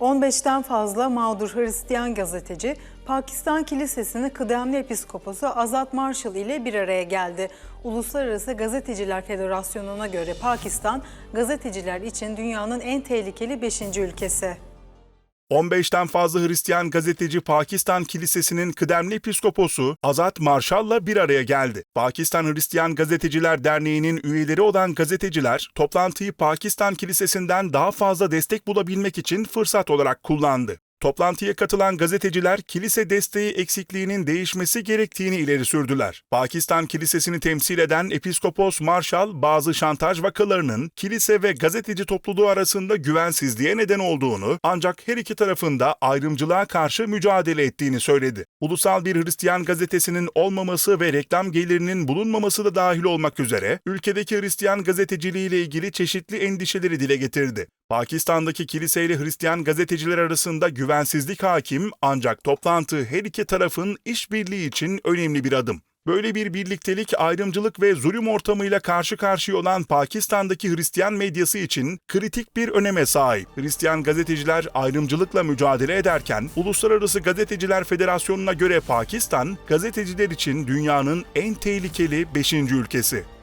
15'ten fazla mağdur Hristiyan gazeteci Pakistan Kilisesi'nin kıdemli episkoposu Azat Marshall ile bir araya geldi. Uluslararası Gazeteciler Federasyonu'na göre Pakistan gazeteciler için dünyanın en tehlikeli 5. ülkesi. 15'ten fazla Hristiyan gazeteci Pakistan Kilisesi'nin kıdemli episkoposu Azat Marshall'la bir araya geldi. Pakistan Hristiyan Gazeteciler Derneği'nin üyeleri olan gazeteciler toplantıyı Pakistan Kilisesi'nden daha fazla destek bulabilmek için fırsat olarak kullandı. Toplantıya katılan gazeteciler kilise desteği eksikliğinin değişmesi gerektiğini ileri sürdüler. Pakistan Kilisesi'ni temsil eden Episkopos Marshall bazı şantaj vakalarının kilise ve gazeteci topluluğu arasında güvensizliğe neden olduğunu ancak her iki tarafında ayrımcılığa karşı mücadele ettiğini söyledi. Ulusal bir Hristiyan gazetesinin olmaması ve reklam gelirinin bulunmaması da dahil olmak üzere ülkedeki Hristiyan gazeteciliği ile ilgili çeşitli endişeleri dile getirdi. Pakistan'daki kiliseyle Hristiyan gazeteciler arasında güvensizlik hakim ancak toplantı her iki tarafın işbirliği için önemli bir adım. Böyle bir birliktelik ayrımcılık ve zulüm ortamıyla karşı karşıya olan Pakistan'daki Hristiyan medyası için kritik bir öneme sahip. Hristiyan gazeteciler ayrımcılıkla mücadele ederken Uluslararası Gazeteciler Federasyonu'na göre Pakistan gazeteciler için dünyanın en tehlikeli 5. ülkesi.